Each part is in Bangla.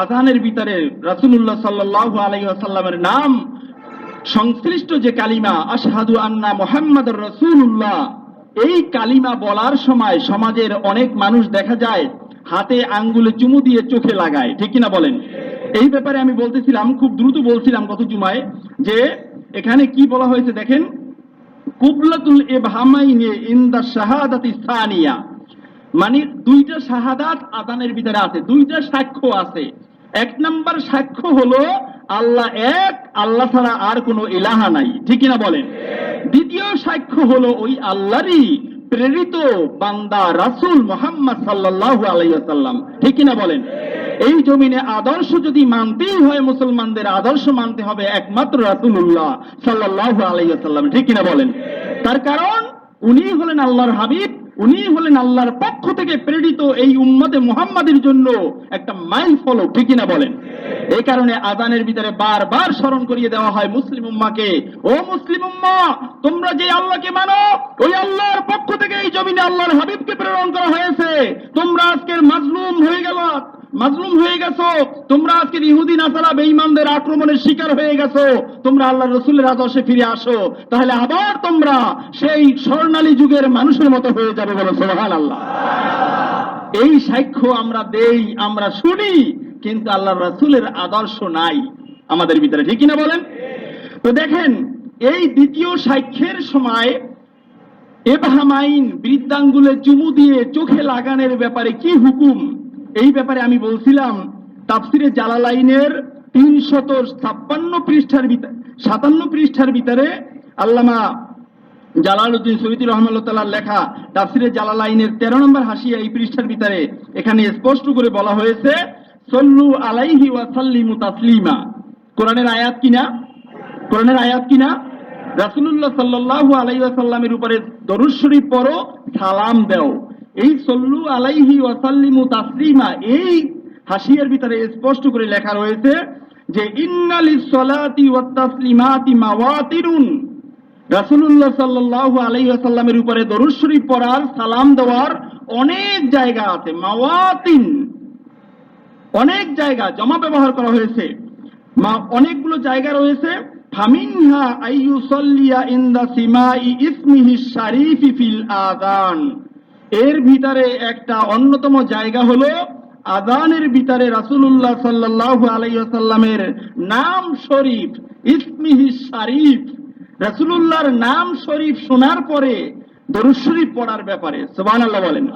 আজানের ভিতরে রাসূলুল্লাহ সাল্লাল্লাহু আলাইহি ওয়াসাল্লামের নাম সংশ্লিষ্ট যে কালিমা, আশহাদু আন্না মুহাম্মাদুর রাসূলুল্লাহ, এই কালিমা বলার সময় সমাজের অনেক মানুষ দেখা যায় হাতে আঙ্গুলে চুমু দিয়ে চোখে লাগায়, ঠিক কিনা বলেন? এই ব্যাপারে আমি বলতেছিলাম, খুব দ্রুত বলছিলাম গত জুমায়, যে এখানে কি বলা হয়েছে দেখেন? কুবলাতুল ইবহামাইনে ইনদা শাহাদাতি সানিয়া। মানে দুইটা শাহাদাত আদানের ভিতরে আছে, দুইটা সাক্ষ্য আছে। এক নাম্বার সাক্ষ্য হলো আল্লাহ এক, আল্লাহ ছাড়া আর কোনো ইলাহা নাই। ঠিক কিনা বলেন? দ্বিতীয় সাক্ষ্য হলো ওই আল্লাহরই প্রেরিত বান্দা রাসূল মোহাম্মদ সাল্লাল্লাহু আলাইহি ওয়াসাল্লাম। ঠিক কিনা বলেন? এই জমিনে আদর্শ যদি মানতেই হয়, মুসলমানদের আদর্শ মানতে হবে একমাত্র রাসূলুল্লাহ সাল্লাল্লাহু আলাইহি ওয়াসাল্লাম। ঠিক কিনা বলেন? তার কারণ উনি হলেন আল্লাহর হাবিব উনি হলেন আল্লাহর পক্ষ থেকে প্রেরিত এই উম্মতে মুহাম্মাদের জন্য একটা মাইল ফলক ঠিক কিনা বলেন? এই কারণে আজানের ভিতরে বারবার স্মরণ করিয়ে দেওয়া হয় মুসলিম উম্মাকে। ও মুসলিম উম্মা তোমরা যে আল্লাহকে মানো ওই আল্লাহর পক্ষ থেকে এই জমিনে আল্লাহর হাবিবকে প্রেরণ করা হয়েছে। তোমরা আজকের মাজলুম হয়ে গেল মাজলুম হয়ে গেছো। তোমরা আজকের ইহুদি, নাসারা, বেঈমানদের আক্রমণের শিকার হয়ে গেছো। তোমরা আল্লাহ রসুলের আদর্শে ফিরে আসো। তাহলে আবার তোমরা সেই স্বর্ণালী যুগের মানুষের মতো হয়ে যাবে বলো সোহান আল্লাহ এই সাক্ষ্য আমরা দেই, আমরা শুনি, কিন্তু আল্লাহ রসুলের আদর্শ নাই। আমাদের ভিতরে ঠিক না বলেন? তো দেখেন, এই দ্বিতীয় সাক্ষ্যের সময় এবাহামাইন বৃদ্ধাঙ্গুলে চুমু দিয়ে চোখে লাগানোর ব্যাপারে কি হুকুম? এই ব্যাপারে আমি বলছিলাম, তাফসিরে জালালাইনের তিনশত ছাপ্পান্ন পৃষ্ঠার সাতান্ন পৃষ্ঠার ভিতরে আল্লামা জালালউদ্দিন সৈয়দি রহমাল্লাহ লেখা তাফসিরে জালালাইনের তেরো নম্বর হাসিয়া এই পৃষ্ঠার ভিতরে এখানে স্পষ্ট করে বলা হয়েছে, সল্লু আলাইহি ওয়াসাল্লিমু তাসলিমা। কোরআনের আয়াত কিনা কোরআনের আয়াত কিনা রাসূলুল্লাহ সাল্লাল্লাহু আলাইহি ওয়াসাল্লামের উপরে দরুশ্বরী পড়ো, সালাম দাও। এই সল্লু আলাইহি ওয়াসাল্লিমু তাসলিমা, এই হাসিয়ার ভিতরে স্পষ্ট করে লেখা রয়েছে যে ইন্নালিস সলাতি ওয়াত তাসলিমাতি মাওয়াতিরুন। রাসূলুল্লাহ সাল্লাল্লাহু আলাইহি ওয়াসাল্লামের উপরে দরুদ শরীফ পড়ার, সালাম দেওয়ার অনেক জায়গা আছে, মাওয়াতিন। অনেক জায়গা, জমা ব্যবহার করা হয়েছে। মা, অনেকগুলো জায়গা রয়েছে। ফামিনহা আইয়ুসাল্লিয়া ইনদা সিমাই ইসমিহি শারিফি ফিল আযান। এর ভিতরে একটা অন্যতম জায়গা হলো আদানের ভিতরে রাসূলুল্লাহ সাল্লাল্লাহু আলাইহি ওয়াসাল্লামের নাম শরীফ ইসমিহি শারিফ। রাসূলুল্লাহর নাম শরীফ শোনার পরে দরুদ শরীফ পড়ার ব্যাপারে, সুবহানাল্লাহ বলেন।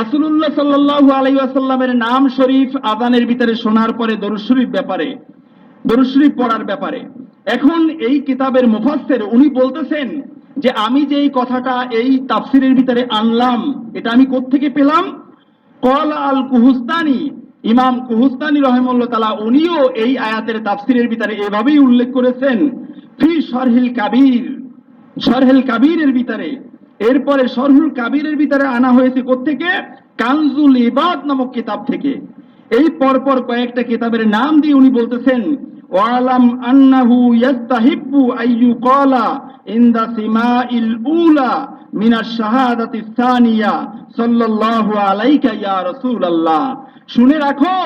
রাসূলুল্লাহ সাল্লাল্লাহু আলাইহি ওয়াসাল্লামের নাম শরীফ আদানের ভিতরে শোনার পরে দরুদ ব্যাপারে, দরুদ শরীফ পড়ার ব্যাপারে। এখন এই কিতাবের মুফাসসির, উনি বলতেছেন যে আমি যে এই কথাটা এই তাফসিরের ভিতরে আনলাম, এটা আমি কোত্থেকে পেলাম? কল আল কুহুস্তানি, ইমাম কুহুস্তানি রহমুল্লাহ তালা উনিও এই আয়াতের তাফসিরের ভিতরে এভাবেই উল্লেখ করেছেন, ফি সরহিল কাবির সরহেল কাবিরের ভিতরে। এরপরে সরহুল কাবিরের ভিতরে আনা হয়েছে কোত্থেকে? কানজুল ইবাদ নামক কিতাব থেকে। এই পরপর কয়েকটা কিতাবের নাম দিয়ে উনি বলতেছেন ওয়ালাম আন্নাহু ইয়াস্তাহিব্বু আইয়ু ক্বালা ইনদা সিমাইল উলা মিনাশ শাহাদাতি সানিয়া সাল্লাল্লাহু আলাইকা ইয়া শুনে রাখো,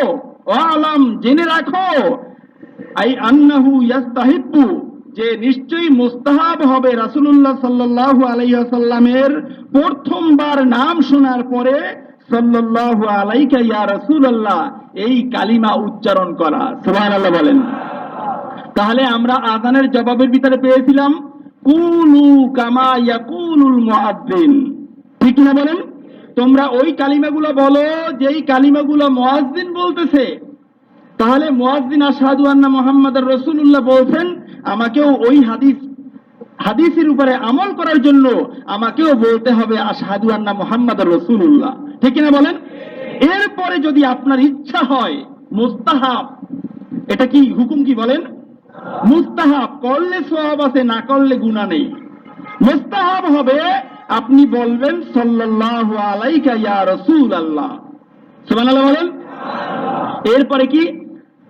ওয়ালাম, জেনে রাখো, আই আন্নাহু ইয়াস্তাহিব্বু, যে নিশ্চয়ই মুস্তাহাব হবে রাসূলুল্লাহ সাল্লাল্লাহু আলাইহি প্রথমবার নাম শোনার পরে সাল্লাল্লাহু আলাইকা ইয়া রাসূলুল্লাহ, এই কালিমা উচ্চারণ করা। সুবহানাল্লাহ বলেন। তাহলে আমরা আজানের জবাবের ভিতরে পেয়েছিলাম কুলু কামা ইয়াকুলুল ঠিক না বলেন? তোমরা ওই কালিমাগুলো বলো, যেই কালিমাগুলো বলতেছে। তাহলে আন্না বলছেন, আমাকেও ওই হাদিস, হাদিসের উপরে আমল করার জন্য আমাকেও বলতে হবে আশহাদু আন্না মুহাম্মাদার রাসূলুল্লাহ। ঠিক না বলেন? এরপরে যদি আপনার ইচ্ছা হয়, মুস্তাহাব, এটা কি হুকুম কি বলেন? মুস্তাহাব, করলে সওয়াব আছে, না করলে গুনাহ নেই। মুস্তাহাব হবে, আপনি বলবেন, সাল্লাল্লাহু আলাইকা ইয়া রাসূলুল্লাহ। সুবহানাল্লাহ বলেন? এরপরে কি?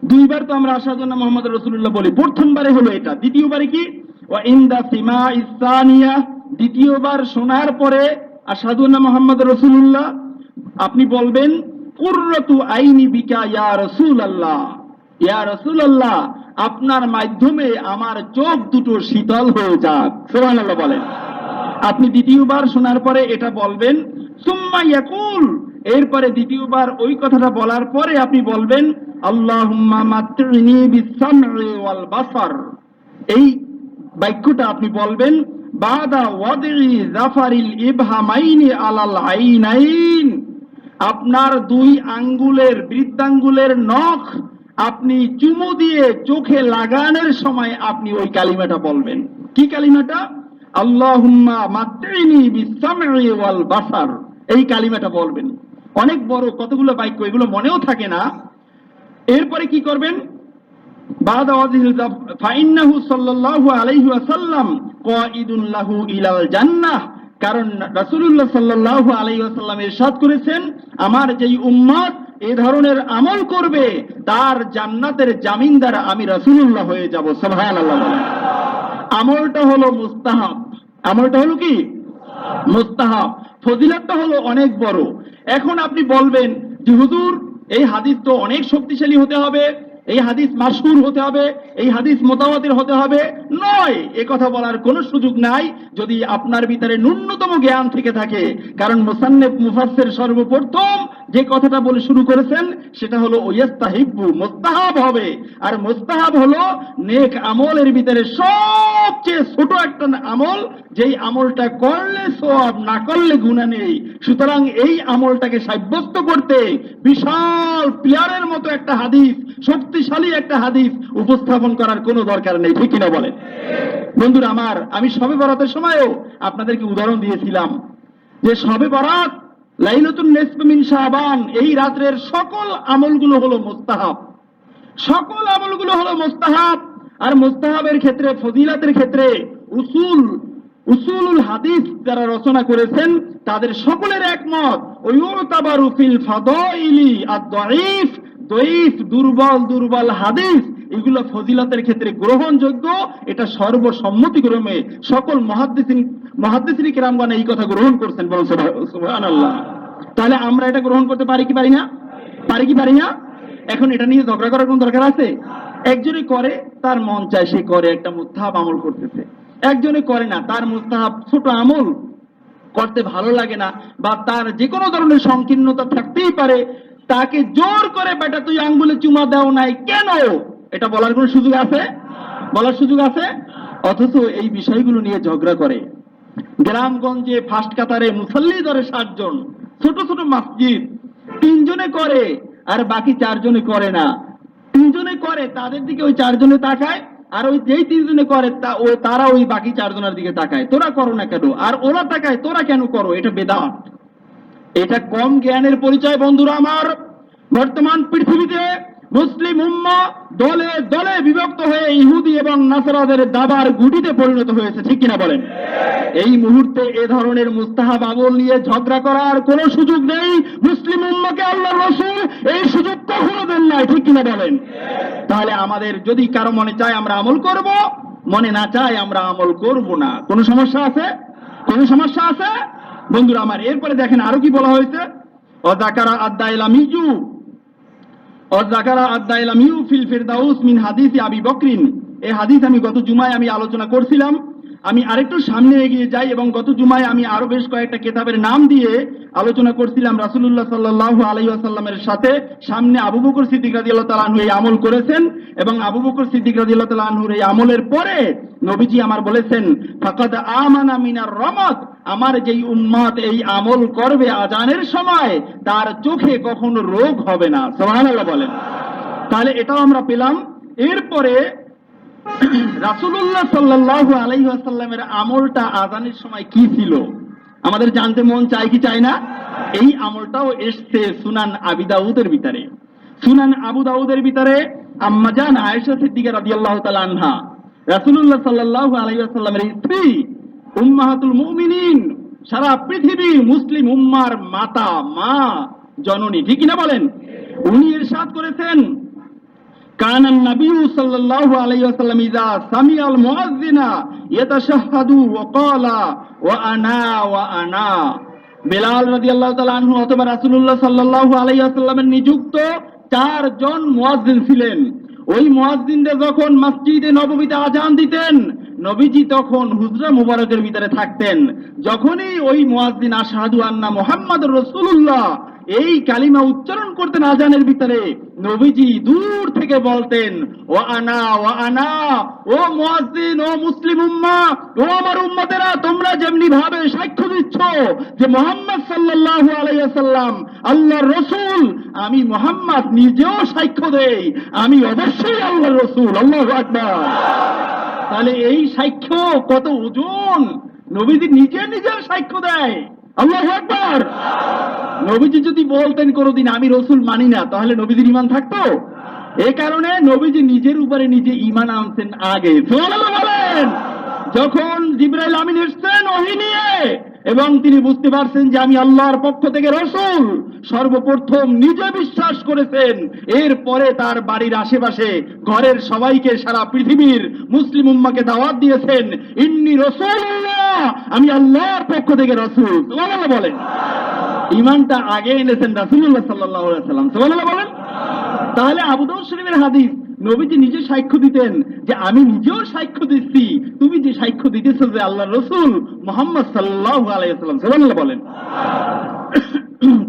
দুইবার তো আমরা আসার জন্য মোহাম্মদ রসুল্লাহ বলি। প্রথমবারে হলো এটা। দ্বিতীয়বারে কি? ইন্দা সিমা ইসানিয়া দ্বিতীয়বার শোনার পরে আসাদুল্লাহ মোহাম্মদ রসুল্লাহ আপনি বলবেন, কুররতু আইনি বিকা ইয়া রাসূলুল্লাহ। ইয়া রাসূলুল্লাহ, আপনার মাধ্যমে আমার চোখ দুটো শীতল হয়ে যাক। সুবহানাল্লাহ বলেন। আপনি দ্বিতীয়বার শোনার পরে এটা বলবেন, সুম্মা ইয়াকুল। এরপরে দ্বিতীয়বার ওই কথাটা বলার পরে আপনি বলবেন বাসার। এই বাক্যটা আপনি বলবেন, বাদা ওয়াদি জাফারিল ইবহামাইনি আলাল আইনাইন। আপনার দুই আঙ্গুলের, বৃদ্ধাঙ্গুলের নখ আপনি চুমু দিয়ে চোখে লাগানোর সময় আপনি ওই কালিমাটা বলবেন। কি কালিমাটা? আল্লাহুম্মা মাত্রিনি বিসামি ওয়াল বাসার। এই কালিমাটা বলবেন। অনেক বড় কতগুলো বাক্য, এগুলো মনেও থাকে না। এরপরে কি করবেন? ফাইন্নাহু সাল্লাল্লাহু আলাইহি ওয়াসাল্লাম কাঈদুন লাহু ইলাল জান্নাহ। কারণ রাসুল্লাহ সাল্লাহ আলাইসাল্লাম ইরশাদ করেছেন, আমার যেই উম্মাদ এ ধরনের আমল করবে, তার জান্নাতের জামিনদার আমি রাসুল্লাহ হয়ে যাব। সোহান আমলটা হলো মুস্তাহাব। আমলটা হলো কি? মুস্তাহাব। ফজিলাতটা হলো অনেক বড়। এখন আপনি বলবেন যে, হুজুর, এই হাদিস তো অনেক শক্তিশালী হতে হবে। এই হাদিস মাসহুর হতে হবে, এই হাদিস মোতাবাতির হতে হবে। নয়, এ কথা বলার কোনো সুযোগ নাই যদি আপনার ভিতরে ন্যূনতম জ্ঞান থেকে থাকে। কারণ মুসান্নেফ মুফাসসির সর্বপ্রথম যে কথাটা বলে শুরু করেছেন, সেটা হলো, ওয়াস্তাহিব্বু, মুস্তাহাব হবে। আর মুস্তাহাব হলো, নেক আমলের ভিতরে সবচেয়ে ছোট একটা আমল, যেই আমলটা করলে সব না করলে গুনাহ নেই। সুতরাং এই আমলটাকে সাব্যস্ত করতে বিশাল প্লেয়ারের মতো একটা হাদিস শক্তিশালী একটা হাদিস উপস্থাপন করার কোনো দরকার নেই, ঠিক কিনা বলেন? বন্ধুরা, আমার, আমি সবে বরাতের সময়ও আপনাদেরকে উদাহরণ দিয়েছিলাম যে সবে বরাত, লাইলাতুন নিসফ মিন শাবান, এই রাত্রের সকল আমলগুলো হলো মুস্তাহাব। সকল আমলগুলো হলো মুস্তাহাব, আর মুস্তাহাবের ক্ষেত্রে, ফজিলাতের ক্ষেত্রে উসুল, উসুলুল হাদিস যারা রচনা করেছেন, তাদের সকলের একমত, ওয়ুতাবারু ফিল ফাদাইলি আদ-দাঈফ দঈফ দুর্বল দুর্বল হাদিস, এগুলো ফজিলতের ক্ষেত্রে গ্রহণযোগ্য। এটা সর্বসম্মতিক্রমে সকল মহাদ্দিসিন মহাদ্দিসিন এই কথা গ্রহণ করছেন বলুন সুবহানাল্লাহ। তাহলে আমরা এটা গ্রহণ করতে পারি কি পারি না? পারি কি পারি না? এখন এটা নিয়ে ঝগড়া করার কোন দরকার আছে? একজনে করে, তার মন চায় সে করে, একটা মুস্তাহাব আমল করতেছে। একজনে করে না, তার মুস্তাহাব ছোট আমল। করতে ভালো লাগে না, বা তার যে কোনো ধরনের সংকীর্ণতা থাকতেই পারে তাকে জোর করে, বেটা, তুই আঙ্গুলে চুমা দেও নাই কেন? এটা বলার কোনো সুযোগ আছে? বলার সুযোগ আছে? অথচ এই বিষয়গুলো নিয়ে ঝগড়া করে। গ্রামগঞ্জে ফার্স্ট কাতারে মুসল্লি ধরে ষাটজন ছোট ছোট মসজিদ, তিনজনে করে, আর বাকি চারজনে করে না। তিনজনে করে, তাদের দিকে ওই চারজনে তাকায়, আর ওই যেই তিনজনে করে, তা ও, তারা ওই বাকি চারজনের দিকে তাকায়। তোরা করো না কেন? আর ওরা তাকায়, তোরা কেন করো? এটা বেদাত। এটা কম জ্ঞানের পরিচয়, বন্ধুরা আমার। বর্তমান পৃথিবীতে মুসলিম উম্মা দলে দলে বিভক্ত হয়ে ইহুদি এবং নাসারাদের দাবার গুটিতে পরিণত হয়েছে, ঠিক কিনা বলেন? এই মুহূর্তে এ ধরনের মুস্তাহাব আমল নিয়ে ঝগড়া করার কোনো সুযোগ নেই। মুসলিম উম্মাকে আল্লাহ রসুল এই সুযোগ কখনো দেন নাই, ঠিক কিনা বলেন? তাহলে আমাদের যদি কারও মনে চায় আমরা আমল করব, মনে না চায় আমরা আমল করব না। কোনো সমস্যা আছে? কোনো সমস্যা আছে? বন্ধুরা, আমার এরপরে দেখেন আরও কি বলা হয়েছে? অজাকারা আদ্দা ইলামিজু অজাকারা আদ্দা ইলামিউ ফিল ফিরদাউস মিন হাদিস আবি বকরিন। এই হাদিস আমি গত জুমায় আমি আলোচনা করছিলাম। আমি আরেকটু সামনে এগিয়ে যাই এবং গত জুমায় আমি আরও বেশ কয়েকটা কেতাবের নাম দিয়ে আলোচনা করছিলাম রাসূলুল্লাহ সাল্লাল্লাহু আলাইহি ওয়াসাল্লামের সাথে। সামনে আবু বকর সিদ্দিক রাদিয়াল্লাহু তাআলা আনহু এই আমল করেছেন এবং আবু বকর সিদ্দিক রাদিয়াল্লাহু তাআলা আনহুর এই আমলের পরে নবীজি আমার বলেছেন, ফাকাদ আমানা মিনার রমত আমার যেই উম্মত এই আমল করবে আজানের সময়, তার চোখে কখনো রোগ হবে না। সুবহানাল্লাহ বলেন। তাহলে এটাও আমরা পেলাম। এরপরে রাসূলুল্লাহ সাল্লাল্লাহু আলাইহি ওয়াসাল্লামের আমলটা আজানের সময় কি ছিল? আমাদের জানতে মন চায় কি চায় না? এই আমলটাও এসছে সুনান আবি দাউদের ভিতরে। সুনান আবু দাউদের ভিতরে আম্মাজান আয়েশা সিদ্দিকা স্ত্রী উম্মাহাতুল মুমিনিন, সারা পৃথিবী মুসলিম উম্মার মাতা, মা, জননী, ঠিক না বলেন? উনি ইরশাদ করেছেন। كان النبي صلى الله عليه وسلم إذا سمع المؤذن يتشهد وقال وأنا وأنا বেলাল রাদিয়াল্লাহু তাআলা আনহু অথবা রাসূলুল্লাহ সাল্লাল্লাহু আলাইহি ওয়াসাল্লামের নিযুক্ত চারজন মুয়াজ্জিন ছিলেন ওই মুয়াজ্জিনরা যখন মসজিদে নববীতে আজান দিতেন নবীজি তখন হুজরা মুবারকের ভিতরে থাকতেন যখনই ওই মুয়াজ্জিন আশহাদু আন্না মুহাম্মাদুর রাসূলুল্লাহ এই কালিমা উচ্চারণ করতেন আজানের ভিতরে নবীজি দূর থেকে বলতেন ও আনা ও আনা ও মুয়াজ্জিন, ও মুসলিম উম্মা, ও আমার উম্মতেরা, তোমরা যেমনি ভাবে সাক্ষ্য দিচ্ছ যে মোহাম্মদ সাল্লাল্লাহু আলাইহি ওয়াসাল্লাম আল্লাহর রসুল, আমি মোহাম্মদ নিজেও সাক্ষ্য দেই, আমি অবশ্যই আল্লাহর রসুল, আল্লাহু তাহলে এই সাক্ষ্য কত ওজন? নবীজি নিজে নিজের সাক্ষ্য দেয়। নবীজি যদি বলতেন কোনোদিন, আমি রসুল মানি না, তাহলে নবীজির ইমান থাকতো? এ কারণে নবীজি নিজের উপরে নিজে ইমান আনছেন আগে। বলেন। যখন জিব্রাইল আমিন এসছেন, ওহি নিয়ে এবং তিনি বুঝতে পারছেন যে আমি আল্লাহর পক্ষ থেকে রসুল। সর্বপ্রথম নিজে বিশ্বাস করেছেন। এরপরে তার বাড়ির আশেপাশে ঘরের সবাইকে সারা পৃথিবীর মুসলিম উম্মাকে দাওয়াত দিয়েছেন। ইন্নি রসুল্লাহ আমি আল্লাহর পক্ষ থেকে রসুল। সুবহানাল্লাহ বলেন। ইমানটা আগে এনেছেন রাসূলুল্লাহ সাল্লাল্লাহু আলাইহি সাল্লাম সুবহানাল্লাহ বলেন। তাহলে আবু দাউদ শরীফের হাদিস নবীজি নিজে সাক্ষ্য দিতেন যে আমি নিজেও সাক্ষ্য দিচ্ছি। তুমি যে সাক্ষ্য দিতেছো যে আল্লাহ রসুল মোহাম্মদ সাল্লাল্লাহু আলাইহি সাল্লাম সুবহানাল্লাহ বলেন।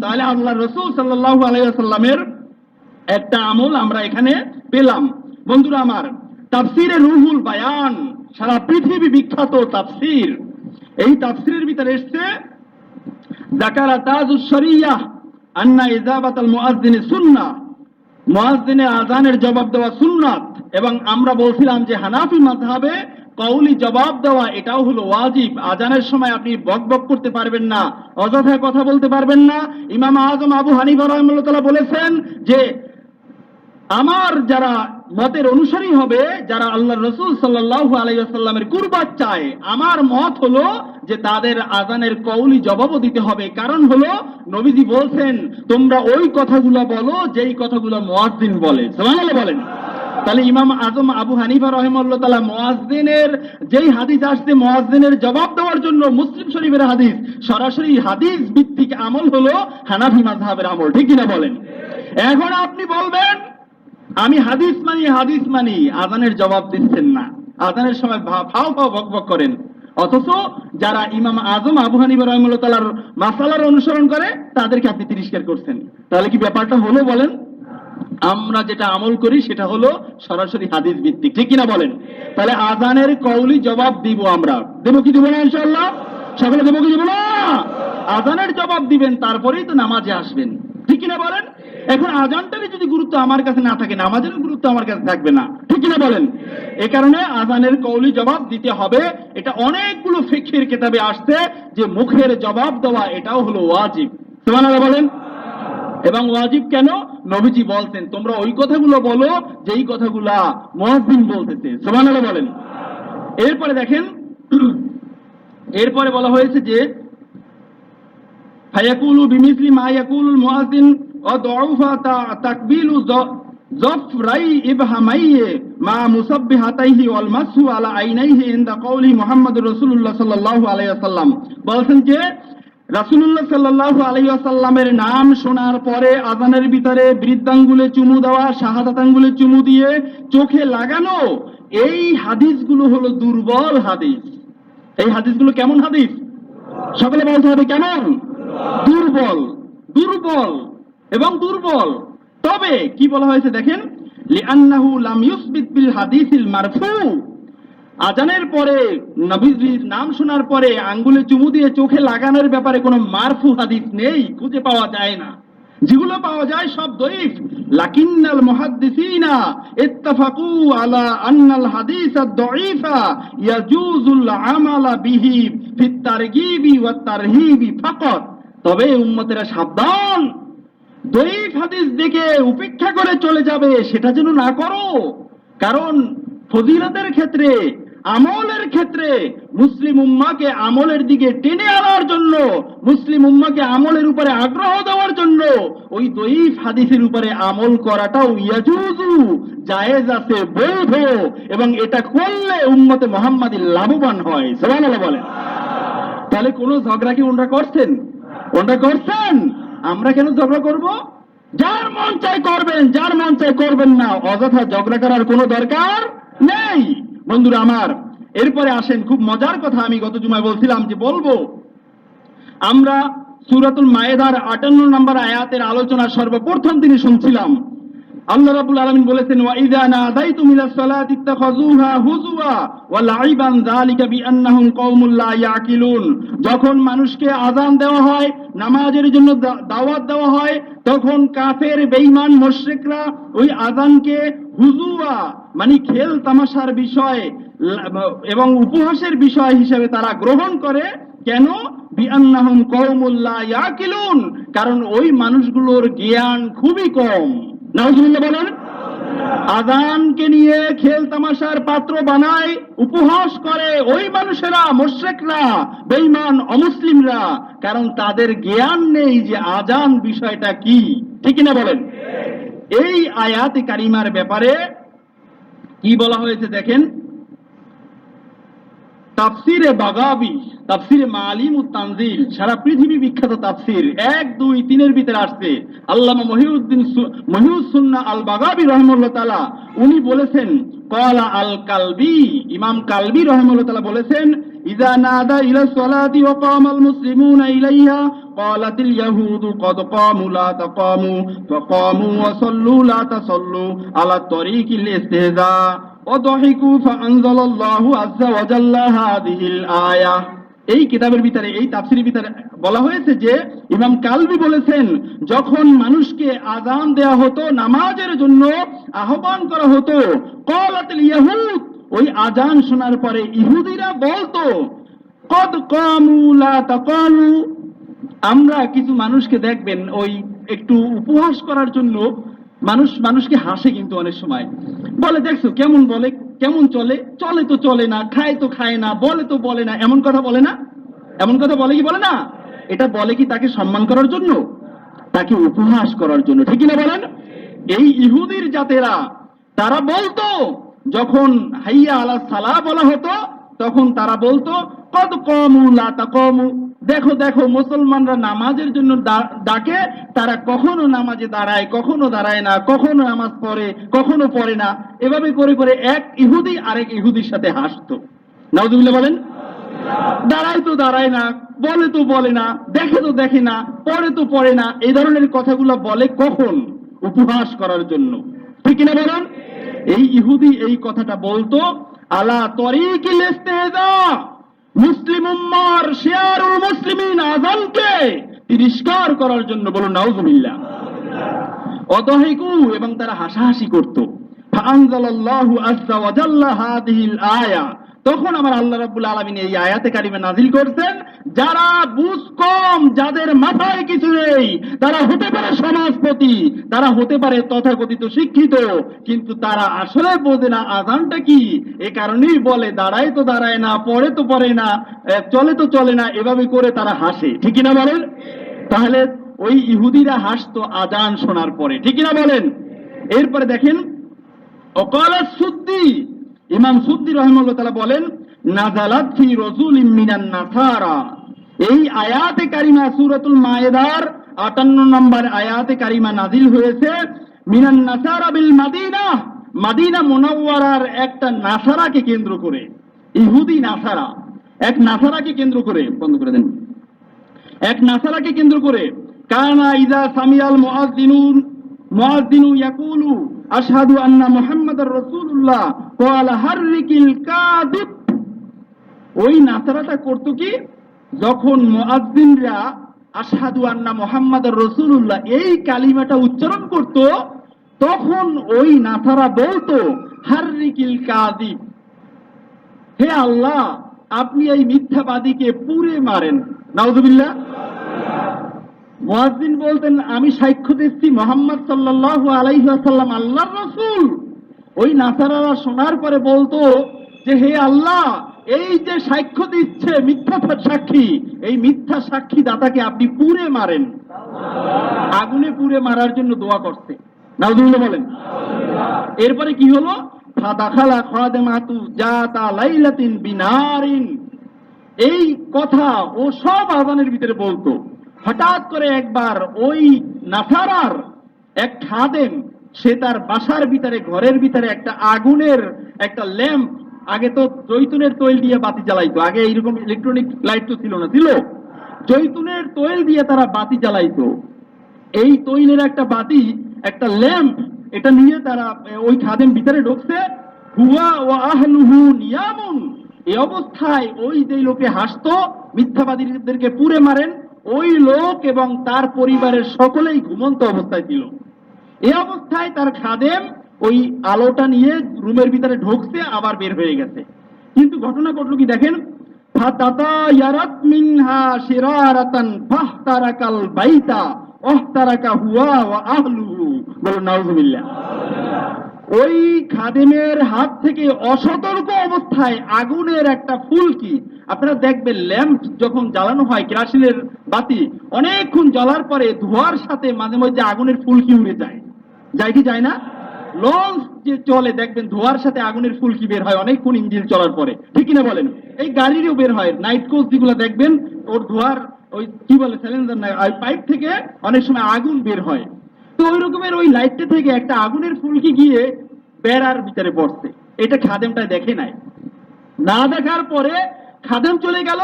তাহলে আল্লাহ রসুল সাল্লাল্লাহু আলাইহি সাল্লামের একটা আমল আমরা এখানে পেলাম। বন্ধুরা আমার, তাফসিরে রুহুল বায়ান, সারা পৃথিবী বিখ্যাত তাফসির। এই তাফসিরের ভিতরে এসছে জাকারা তাজুস শরিয়াহ আন্না ইজাবাত আল মুআজ্জিন সুন্নাহ। মুয়াজ্জিনের আজানের জবাব দেওয়া সুন্নাত, এবং আমরা বলছিলাম যে হানাফি মাধাবে কৌলি জবাব দেওয়া এটাও হলো ওয়াজিব। আজানের সময় আপনি বক বক করতে পারবেন না, অযথায় কথা বলতে পারবেন না। ইমাম আজম আবু হানিফা রাহিমাহুল্লাহ বলেছেন যে, আমার যারা মতের অনুসারী হবে যারা আল্লাহ রসুল সাল্লাল্লাহু আলাইসাল্লামের কুরবাত চায়। আমার মত হলো যে তাদের আজানের কৌলি জবাবও দিতে হবে। কারণ হলো, নবীজি বলছেন, তোমরা ওই কথাগুলো বলো যেই কথাগুলো মুয়াজ্জিন বলে। সুবহানাল্লাহ বলেন। তাহলে ইমাম আজম আবু হানিফা রহিমাল্লাহ তাআলা মুয়াজ্জিনের যেই হাদিস আসছে, মুয়াজ্জিনের জবাব দেওয়ার জন্য মুসলিম শরীফের হাদিস, সরাসরি হাদিস ভিত্তিক আমল হলো হানাফি মাযহাবের আমল। ঠিক কিনা বলেন? এখন আপনি বলবেন আমি হাদিস মানি হাদিস মানি। আজানের জবাব দিচ্ছেন না। আজানের সময় ফাও ফাও বক বক করেন। অথচ যারা ইমাম আজম আবু হানিফা রহমুল্লাহ তালার মাসালার অনুসরণ করে, তাদেরকে আপনি তিরস্কার করছেন। তাহলে কি ব্যাপারটা হলো বলেন? আমরা যেটা আমল করি, সেটা হলো সরাসরি হাদিস ভিত্তিক। ঠিক কিনা বলেন? তাহলে আজানের কৌলি জবাব দিব আমরা। দেবো কি দিব না ইনশাল্লাহ সকলে দেবো কি দিব না? আজানের জবাব দিবেন, তারপরেই তো নামাজে আসবেন। ঠিক কিনা বলেন? এখন আজানটারই যদি গুরুত্ব আমার কাছে না থাকে নামাজের গুরুত্ব আমার কাছে থাকবে না। ঠিক কিনা বলেন? এ কারণে আজানের কৌলি জবাব দিতে হবে। এটা অনেকগুলো ফিকহির কেতাবে আসছে যে মুখের জবাব দেওয়া এটাও হলো ওয়াজিব। সুবহানাল্লাহ বলেন? এবং ওয়াজিব কেন? নবীজি বলতেন, তোমরা ওই কথাগুলো বলো যেই কথাগুলা মুয়াজ্জিন বলতেছে। সুবহানাল্লাহ বলেন। এরপরে দেখেন, এরপরে বলা হয়েছে যে, ফায়াকুলু বিমিসলি মা ইয়াকুলুল বলছেন নাম শোনার পরে আজানের ভিতরে বৃদ্ধাঙ্গুলে চুমু দেওয়া শাহাদাত আঙ্গুলে চুমু দিয়ে চোখে লাগানো, এই হাদিসগুলো হলো দুর্বল হাদিস। এই হাদিসগুলো কেমন হাদিস? সকলে বলতে হবে কেমন? দুর্বল। দুর্বল। এবং দুর্বল। তবে কি বলা হয়েছে দেখেন? লিআন্নাহু লাম ইউসবিত বিল হাদিসিল মারফু। আজানের পরে নবীজির নাম শোনার পরে আঙ্গুলে চুমু দিয়ে চোখে লাগানোর ব্যাপারে কোনো মারফু হাদিস নেই, খুঁজে পাওয়া যায় না। যেগুলো পাওয়া যায় সব দইফ লাকিন্নাল মুহাদ্দিসিনা ইত্তাফাকু আলা আন্নাল হাদিস ইয়াজুজুল আমালা বিহি ফিত তারগিবি ওয়াত তারহিবি ফাকাত। তবে উম্মতেরা সাবধান। দইফ হাদিস দেখে উপেক্ষা করে চলে যাবে, সেটা যেন না করো। কারণ ফজিলতের ক্ষেত্রে, আমলের ক্ষেত্রে মুসলিম উম্মাকে আমলের দিকে টেনে আনার জন্য, মুসলিম উম্মাকে আমলের উপরে আগ্রহ দেওয়ার জন্য ওই দইফ হাদিসের উপরে আমল করাটাও ইয়াজুজু জায়েজ আছে, বৈধ, এবং এটা করলে উম্মতে মোহাম্মদী লাভবান হয়। সুবহানাল্লাহ বলেন। তাহলে কোনো ঝগড়া কি ওনারা করছেন? ওটা করছেন? আমরা কেন ঝগড়া করব? যার মন চাই করবেন, যার মন চাই করবেন না, অযথা ঝগড়া করার কোনো দরকার নেই। বন্ধুরা আমার, এরপরে আসেন, খুব মজার কথা আমি গত জুমায় বলছিলাম যে বলব, আমরা সুরাতুল মায়েদার আটান্ন নম্বর আয়াতের আলোচনা সর্বপ্রথম তিনি শুনছিলাম। আল্লাহ রাব্বুল আলামিন বলেছেন, ওয়া ইযা নাদাইতুম ইলা সালাতি ইত্তাখাযুহা হুজুয়া ওয়া লাইবান যালিকা বিআন্নাহুম কওমুল লা ইয়াকিলুন। যখন মানুষকে আযান দেওয়া হয়, নামাজের জন্য দাওয়াত দেওয়া হয়, তখন কাফের, বেঈমান, মুশরিকরা ওই আযানকে হুজুয়া মানে খেল তামাশার বিষয় এবং উপহাসের বিষয় হিসেবে তারা গ্রহণ করে, কেন? বিআন্নাহুম কওমুল লা ইয়াকিলুন, কারণ ওই মানুষগুলোর জ্ঞান খুবই কম। বলেন? আজানকে নিয়ে খেল তামাশার পাত্র বানায়, উপহাস করে ওই মানুষেরা মোশেকরা বেইমান অমুসলিমরা। কারণ তাদের জ্ঞান নেই যে আজান বিষয়টা কি। ঠিক না বলেন? এই আয়াতে কারিমার ব্যাপারে কি বলা হয়েছে দেখেন? তাফসিরে বাগাবি তাফসিরে মালিম তানজিল সারা পৃথিবী বিখ্যাত তাফসির এক দুই তিনের ভিতরে আসছে আল্লামা মহিউদ্দিন সু- মহিউসুন্না আল বাগাবি রহমুল্লাহ তালা উনি বলেছেন কলা আল কালবি ইমাম কালবি রহমুল্লাহ তালা বলেছেন ইজা নাদা ইলা সলাতি ওয়া কামাল মুসলিমুনা ইলাইহা قالت اليهود قد قاموا لا تقاموا فقاموا وصلوا لا تصلوا على طريق الاستهزاء وضحكوا فأنزل الله عز وجل هذه الآية এই কিতাবের ভিতরে এই তাফসিরের ভিতরে বলা হয়েছে যে ইমাম কালবি বলেছেন যখন মানুষকে আজান দেয়া হতো নামাজের জন্য আহ্বান করা হতো কলাতিল ইয়াহুদ ওই আজান শোনার পরে ইহুদিরা বলতো কদ কামু লা তাকালু আমরা কিছু মানুষকে দেখবেন ওই একটু উপহাস করার জন্য মানুষ, মানুষকে হাসে কিন্তু অনেক সময়। বলে, দেখছ, কেমন বলে, কেমন চলে? চলে তো চলে না, খায় তো খায় না, বলে তো বলে না, এমন কথা বলে না? এমন কথা বলে কি বলে না? এটা বলে কি তাকে সম্মান করার জন্য? তাকে উপহাস করার জন্য, ঠিক না বলেন? এই ইহুদির জাতেরা, তারা বলতো, যখন হাইয়া আলা সালা বলা হতো, তখন তারা বলতো কত কমু লাতা কমু দেখো দেখো, মুসলমানরা নামাজের জন্য ডাকে, তারা কখনো নামাজে দাঁড়ায়, কখনো দাঁড়ায় না, কখনো নামাজ পড়ে, কখনো পড়ে না। এভাবে করে করে এক ইহুদি আরেক ইহুদির সাথে হাসতো। নাউজুবিল্লাহ বলেন? দাঁড়ায় তো দাঁড়ায় না, বলে তো বলে না, দেখে তো দেখে না, পড়ে তো পড়ে না, এই ধরনের কথাগুলো বলে কখন? উপহাস করার জন্য। ঠিক কিনা বলেন? এই ইহুদি এই কথাটা বলতো, আলা তরিকিল ইস্তেজা মুসলিম উম্মার শিয়ারুল মুসলিমিন আজানকে তিরস্কার করার জন্য বলুন, নাউজুবিল্লাহ। অদহিকু এবং তারা হাসাহাসি করত। আজ্জা ওয়া জাল্লা হাদিহিল আয়া। তখন আমার আল্লাহ রাব্বুল আলামিন এই আয়াতে কারিমে নাজিল করছেন, যারা বুঝ কম, যাদের মাথায় কিছু নেই, তারা হতে পারে সমাজপতি, তারা হতে পারে তথাকথিত শিক্ষিত, কিন্তু তারা আসলে বোঝে না আজানটা কি। এ কারণেই বলে, দাঁড়ায় তো দাঁড়ায় না, পড়ে তো পড়ে না চলে তো চলে না, এভাবে করে তারা হাসে। ঠিক না বলেন? তাহলে ওই ইহুদিরা হাসতো আজান শোনার পরে। ঠিক না বলেন? এরপরে দেখেন অকাল সুদ্দি ইমাম সুদ্দি রহমুল্লাহ তাআলা বলেন নাজালাত ফি রাসূলিম মিনান নাসারা। এই আয়াতে কারিমা সূরাতুল মায়েদার 58 নম্বর আয়াতে কারিমা নাজিল হয়েছে, মিনান নাসারা বিল মাদিনা। মাদিনা মুনাওয়ারার একটা নাসারাকে কেন্দ্র করে, ইহুদি নাসারা। এক নাসারাকে কেন্দ্র করে, বন্ধ করে দেন। এক নাসারাকে কেন্দ্র করে, কানা ইদা সামিয়াল মুআজ্জিনুন, মুআজ্জিনু ইয়াকুলু আশহাদু আন্না মুহাম্মাদার রাসূলুল্লাহ ক্বালা হাররিকিল কাযিব। ওই নাসারাটা করতো কি? যখন মুআজ্জিনরা আশহাদু আন্না মুহাম্মাদার রাসূলুল্লাহ এই কালিমাটা উচ্চারণ করত, তখন ওই নাসারা বলতো, হাররিকিল কাযিব। হে আল্লাহ, আপনি এই মিথ্যাবাদীকে পুরে মারেন। নাউজুবিল্লাহ। মুয়াজ্জিন বলতেন, আমি সাক্ষ্য দিচ্ছি মোহাম্মদ সাল্লাল্লাহু আলাইহি ওয়াসাল্লাম, আল্লাহর রাসূল। ওই নাসারারা শোনার পরে বলতো যে, হে আল্লাহ, এই যে সাক্ষ্য দিচ্ছে মিথ্যা সাক্ষী, এই মিথ্যা সাক্ষী দাতাকে আপনি পুরে মারেন। আগুনে পুরে মারার জন্য দোয়া করছে। বলেন। এরপরে কি হলো? লাইলাতিন বিনারিন। এই কথা ও সব আজানের ভিতরে বলতো। হঠাৎ করে একবার ওই নাসারার এক খাদেম, সে তার বাসার ভিতরে, ঘরের ভিতরে একটা আগুনের একটা ল্যাম্প আগে তো জৈতুনের তৈল দিয়ে বাতি জ্বালাইতো, আগে এইরকম ইলেকট্রনিক লাইট তো ছিল না, ছিল। জৈতুনের তৈল দিয়ে তারা বাতি জ্বালাইতো। এই তৈলের একটা বাতি, একটা ল্যাম্প, এটা নিয়ে তারা ওই খাদেম ভিতরে ঢুকছে। হুয়া ও আহলুহু নিয়ামুন। এই অবস্থায় ওই যে লোকে হাসতো, মিথ্যাবাদীদেরকে পুড়ে মারেন ওই লোক এবং তার পরিবারের সকলেই ঘুমন্ত অবস্থায় ছিল। এই অবস্থায় তার খাদেম ওই আলোটা নিয়ে রুমের ভিতরে ঢুকছে, আবার বের হয়ে গেছে। কিন্তু ঘটনা ঘটলো কি দেখেন? বাইতা হুয়া ওয়া ওই খাদেমের হাত থেকে অসতর্ক অবস্থায় আগুনের একটা ফুলকি, আপনারা দেখবেন, ল্যাম্প যখন জ্বালানো হয় কেরাসিনের বাতি, অনেকক্ষণ জ্বলার পরে ধোয়ার সাথে মাঝে মধ্যে আগুনের ফুলকি উড়ে যায়। যায় কি যায় না? লঞ্চ যে চলে, দেখবেন, ধোয়ার সাথে আগুনের ফুলকি বের হয়, অনেকক্ষণ ইঞ্জিন চলার পরে। ঠিক কিনা বলেন? এই গাড়িরও বের হয়, নাইট কোচ যেগুলো দেখবেন, ওর ধোয়ার ওই কি বলে সিলিন্ডার পাইপ থেকে অনেক সময় আগুন বের হয়। তো ওই রকমের ওই লাইটটা থেকে একটা আগুনের ফুলকি গিয়ে বেড়ার ভিতরে পড়ছে। এটা খাদেমটা দেখে নাই। না দেখার পরে খাদেম চলে গেল।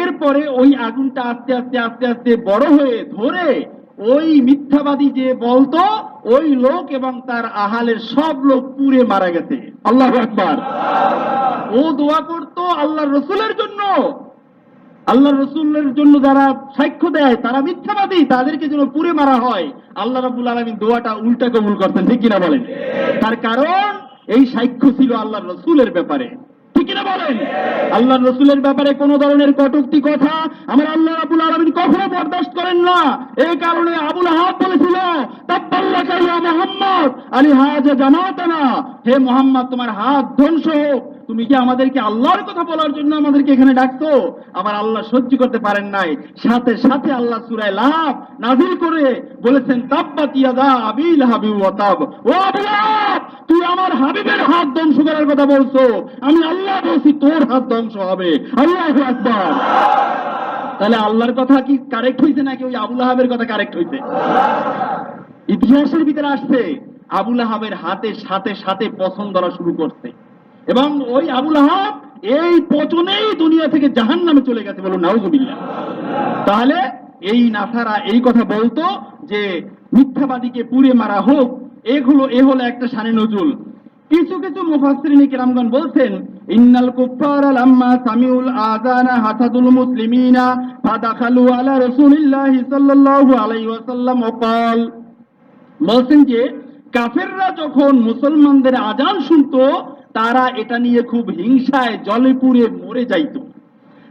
এরপরে ওই আগুনটা আস্তে আস্তে আস্তে আস্তে বড় হয়ে ধরে ওই মিথ্যাবাদী যে বলতো, ওই লোক এবং তার আহালের সব লোক পুড়ে মারা গেছে। আল্লাহ আকবার। ও দোয়া করতো আল্লাহ রসুলের জন্য। আল্লাহ রসুলের জন্য যারা সাক্ষ্য দেয়, তারা মিথ্যাবাদী, তাদেরকে যেন পুড়ে মারা হয়। আল্লাহ রাবুল আলমিন দোয়াটা উল্টা কবুল করতেন ঠিক কিনা বলেন? তার কারণ, এই সাক্ষ্য ছিল আল্লাহ রসুলের ব্যাপারে। কিনা বলেন? আল্লাহ রসুলের ব্যাপারে কোন ধরনের কটুক্তি কথা আমার আল্লাহ রাবুল আলমিন কখনো বরদাস্ত করেন না। এই কারণে আবুল আহাব বলেছিল মুহাম্মদ আলী হাজা জামাতানা। হে মোহাম্মদ, তোমার হাত ধ্বংস হোক তুমি কি আমাদেরকে আল্লাহর কথা বলার জন্য আমাদেরকে এখানে ডাকতো আমার আল্লাহ সহ্য করতে পারেন নাই। সাথে সাথে আল্লাহ সুরায় লাভ নাজিল করে বলেছেন, তাব্বাত ইয়াদা আবিল হাবিব ওয়া তাব। ও তুই আমার হাবিবের হাত ধ্বংস করার কথা বলছো। আমি আল্লাহ বলছি, তোর হাত ধ্বংস হবে। আল্লাহু আকবার। তাহলে আল্লাহর কথা কি কারেক্ট হইছে নাকি ওই আবুল আহাবের কথা কারেক্ট হইছে? ইতিহাসের ভিতরে আসছে আবুল আহাবের হাতে সাথে সাথে পছন্দ করা শুরু করছে। এবং ওই আবুল আহাব এই পচনেই দুনিয়া থেকে জাহান নামে চলে গেছে বলুন নাউজুবিল্লা তাহলে এই নাসারা এই কথা বলতো যে মিথ্যাবাদীকে পুড়ে মারা হোক, এগুলো, এ হলো একটা সানে নজুল কিছু কিছু মুফাসসিরিন কিরামগণ বলছেন, ইন্নাল কুফারা লাম্মা সামিউল আজানা হাসাদুল মুসলিমিনা ফাদাখালু আলা রাসূলিল্লাহ সাল্লাল্লাহু আলাইহি ওয়াসাল্লাম ওয়াকাল বলছেন যে, কাফেররা যখন মুসলমানদের আজান শুনতো তারা এটা নিয়ে খুব হিংসায় জলে পুড়ে মরে যাইতো।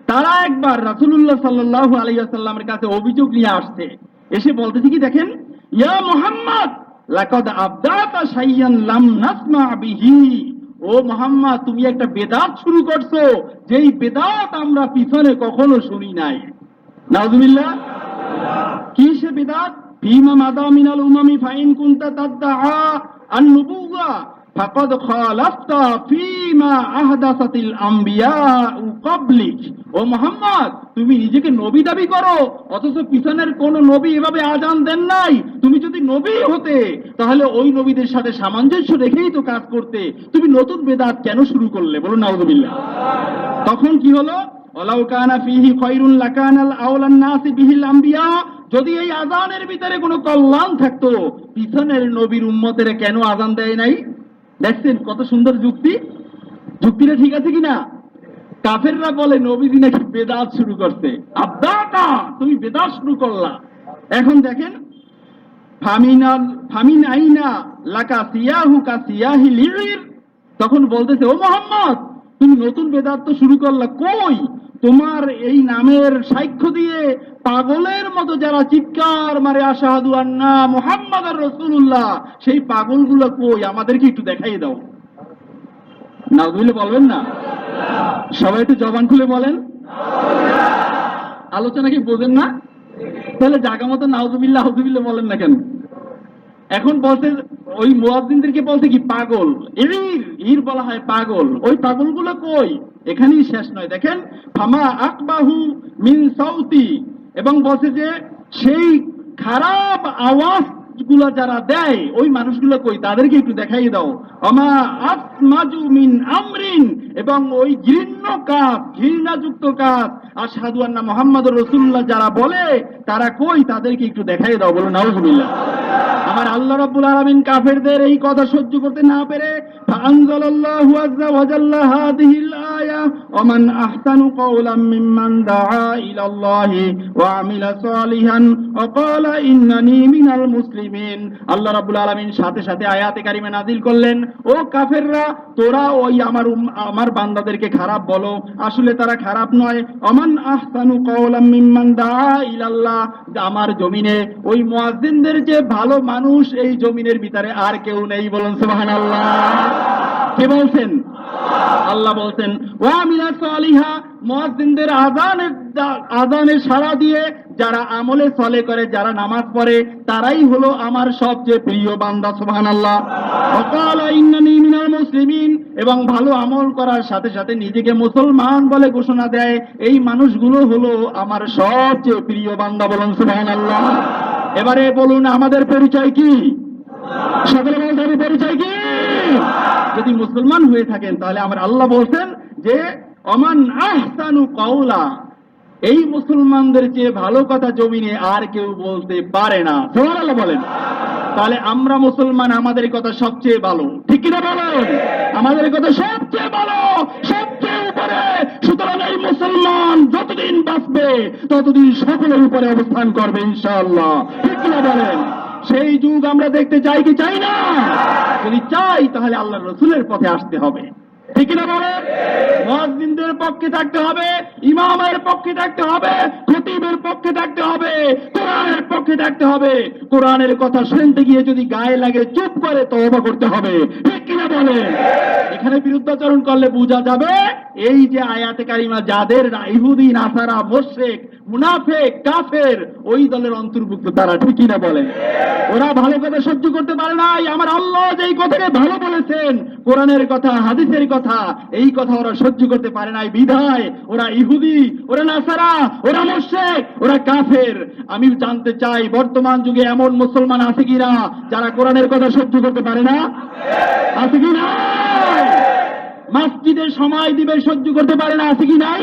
তারা একবার রাসূলুল্লাহ সাল্লাল্লাহু আলাইহি ওয়াসাল্লামের কাছে অভিযোগ নিয়ে আসছে। এসে বলতেছে কি, দেখেন, ইয়া মুহাম্মদ, লাকাদ আবদাতা লাম নাসমা বিহি। ও মোহাম্মদ, তুমি একটা বেদাত শুরু করছ, যেই বেদাত আমরা পিছনে কখনো শুনি নাই। নাউজুবিল্লাহ। কি সে বিদাত? ফিমা মাদা মিনাল উমামি ফাইন কুনতা তাদআ আন নুবুওয়া ফাকাদ খালাফতা ফিমা আহদাসাতিল আম্বিয়া ক্বাবলিক ও মোহাম্মদ, তুমি নিজেকে নবী দাবি করো, অথচ পিছনের কোন নবী এভাবে আজান দেন নাই। তুমি যদি নবী হতে, তাহলে ওই নবীদের সাথে সামঞ্জস্য রেখেই তো কাজ করতে। তুমি নতুন বেদাত কেন শুরু করলে? বলুন, নাউজুবিল্লাহ। তখন কি হলো? ওয়ালাউ কানা ফিহি খায়রুন লাকানাল আওলান নাসি বিহিল আম্বিয়া। যদি এই আজানের ভিতরে কোনো কল্যাণ থাকতো, পিছনের নবীর উম্মতের কেন আজান দেয় নাই? দেখছেন কত সুন্দর যুক্তি। যুক্তিটা ঠিক আছে কিনা? কাফেররা বলে, নবীজি নাকি বেদাত শুরু করছে। আব্দাটা তুমি বেদাত শুরু করলা। এখন দেখেন আইনা লাকা তখন বলতেছে, ও মোহাম্মদ, তুমি নতুন বেদান্ত শুরু করলা কই? তোমার এই নামের সাক্ষ্য দিয়ে পাগলের মতো যারা চিৎকার মারে, আশাহাদু আন্না মোহাম্মদ আর রসুল্লাহ সেই পাগলগুলো কই? আমাদেরকে একটু দেখাই দাও। না বুঝলে বলবেন না? সবাই একটু জবান খুলে বলেন। আলোচনা কি বোঝেন না? তাহলে জাগা মতো নাউজুবিল্লাহ, হাউজুবিল্লাহ বলেন না কেন? এখন বলছে, ওই মুয়াজ্জিনদেরকে বলছে কি, পাগল। ইর ইর বলা হয় পাগল। ওই পাগলগুলো কই? এখানেই শেষ নয়। দেখেন, ফামা আকবাহু মিন সাউতি, এবং বলছে যে, সেই খারাপ আওয়াজগুলা যারা দেয়, ওই মানুষগুলো কই? তাদেরকে একটু দেখাই দাও। আমা আসমাজু মিন আমরিন, এবং ওই ঘৃণ্য কাজ ঘৃণাযুক্ত কাজ আর সাধু আন্না মোহাম্মদ রসুল্লাহ যারা বলে, তারা কই? তাদেরকে একটু দেখাই দাও বলো নাউজুবিল্লাহ। আমার আল্লাহ রাব্বুল আলামিন কাফেরদের এই কথা সহ্য করতে না পেরে করলেন, ও কাফেররা, তোরা ওই আমার আমার বান্দাদেরকে খারাপ বলো, আসলে তারা খারাপ নয়। অমান আহসানু কাওলাম মিম্মান ইলাল্লাহ, আমার জমিনে ওই মুয়াজ্জিনদের যে ভালো মানুষ এই জমিনের ভিতরে আর কেউ নেই বলুন সুবহানাল্লাহ। কে বলছেন? আল্লাহ বলছেন, ওয়া মিনা সালিহা, মুয়াজ্জিনদের আযানের দা- আযানে সাড়া দিয়ে যারা আমলে চলে করে, যারা নামাজ পড়ে, তারাই হলো আমার সবচেয়ে প্রিয় বান্দা সুবহানাল্লাহ। ওয়াকালা ইন্নানি মিনাল মুসলিমিন, এবং ভালো আমল করার সাথে সাথে নিজেকে মুসলমান বলে ঘোষণা দেয়। এই মানুষগুলো হলো আমার সবচেয়ে প্রিয় বান্দা বলুন সুবহানাল্লাহ। এবারে বলুন, আমাদের পরিচয় কি? সকলে বলতে হবে পরিচয় কি? যদি মুসলমান হয়ে থাকেন, তাহলে আমার আল্লাহ বলছেন যে, অমান আহসানু কওলা। এই মুসলমানদের চেয়ে ভালো কথা জমিনে আর কেউ বলতে পারে না। বলেন। তাহলে আমরা মুসলমান, আমাদের কথা সবচেয়ে ভালো। ঠিক কিনা বলেন? আমাদের কথা সবচেয়ে ভালো। উপরে সুতরাং এই মুসলমান যতদিন বাঁচবে, ততদিন সকলের উপরে অবস্থান করবে, ইনশাআল্লাহ। ঠিক কিনা বলেন? সেই যুগ আমরা দেখতে চাই কি চাই না? যদি চাই, তাহলে আল্লাহ রসুলের পথে আসতে হবে। ঠিক না বলে? মহাজিনদের পক্ষে থাকতে হবে, ইমামের পক্ষে থাকতে হবে, খতিবের পক্ষে থাকতে হবে, কোরআনের পক্ষে থাকতে হবে। কোরআনের কথা শুনতে গিয়ে যদি গায়ে লাগে, চুপ করে তওবা করতে হবে। ঠিক কিনা বলে? এখানে বিরুদ্ধাচরণ করলে বোঝা যাবে, এই যে আয়াতে কারিমা, যাদের ইহুদি, নাসারা মোশেক মুনাফেক, কাফের, ওই দলের অন্তর্ভুক্ত তারা ঠিকই না বলে? ওরা ভালো কথা সহ্য করতে পারে নাই। আমার আল্লাহ যেই কথাকে ভালো বলেছেন কোরআনের কথা হাদিসের কথা এই কথা ওরা সহ্য করতে পারে নাই। বিধায় ওরা ইহুদি ওরা নাসারা ওরা মোশেক ওরা কাফের। আমি জানতে চাই বর্তমান যুগে এমন মুসলমান আছে কিনা যারা কোরআনের কথা সহ্য করতে পারে না? আছে কি না মাসজিদের সময় দিবে সহ্য করতে পারে না আছে কি নাই?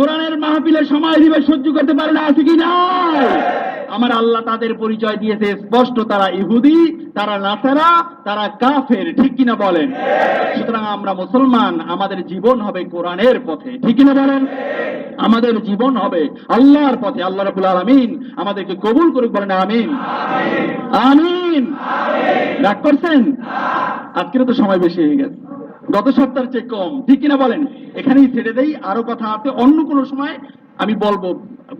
কোরআনের মাহফিলের সময় দিবে, সহ্য করতে পারে না, আছে কি নাই? আমার আল্লাহ তাদের পরিচয় দিয়েছে, স্পষ্ট, তারা ইহুদি, তারা নাসারা, তারা কাফের, ঠিক কিনা বলেন? সুতরাং আমরা মুসলমান, আমাদের জীবন হবে কোরআনের পথে, ঠিক কিনা বলেন? আমাদের জীবন হবে আল্লাহর পথে, আল্লাহ রাবুল আলমিন আমাদেরকে কবুল করুক, বলেন আমিন। আমিন। রাগ করছেন? আজকের তো সময় বেশি হয়ে গেছে। গত সপ্তাহের চেয়ে কম। ঠিক কিনা বলেন? এখানেই ছেড়ে দেই, আরও কথা আছে, অন্য কোনো সময় আমি বলব,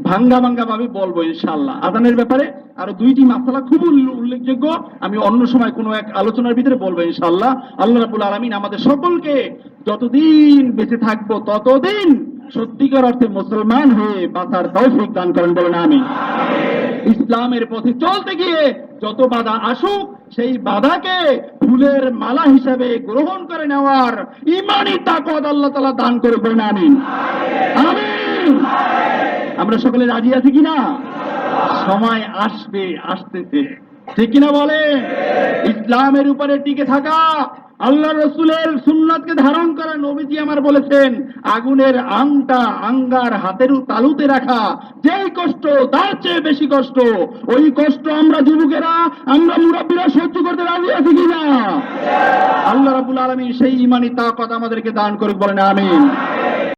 ভাঙ্গা ভাঙ্গা ভাবে বলব ইনশাল্লাহ আদানের ব্যাপারে আরও দুইটি মাসালা খুব উল্লেখযোগ্য, আমি অন্য সময় কোনো এক আলোচনার ভিতরে বলব ইনশাল্লাহ আল্লাহ রাবুল আলমিন আমাদের সকলকে যতদিন বেঁচে থাকব ততদিন সত্যিকার অর্থে মুসলমান হয়ে বাঁচার তৌফিক দান করেন বলেন আমি ইসলামের পথে চলতে গিয়ে যত বাধা আসুক, সেই বাধাকে ফুলের মালা হিসাবে গ্রহণ করে নেওয়ার ইমানই তাকত আল্লাহ তালা দান করবেন আমিন। আমিন। আমরা সকলে রাজি আছি কিনা সময় আসবে, আসতেছে। ঠিক কিনা বলে ইসলামের উপরে টিকে থাকা আল্লাহ রসুলের সুন্নাতকে ধারণ করা নবীজি আমার বলেছেন আগুনের আংটা আঙ্গার হাতের তালুতে রাখা যেই কষ্ট তার চেয়ে বেশি কষ্ট ওই কষ্ট আমরা যুবকেরা আমরা মুরব্বীরা সহ্য করতে রাজি আছি কিনা? আল্লাহ। রাবুল আলমী সেই ইমানি তাকত আমাদেরকে দান করুক বলেন আমিন।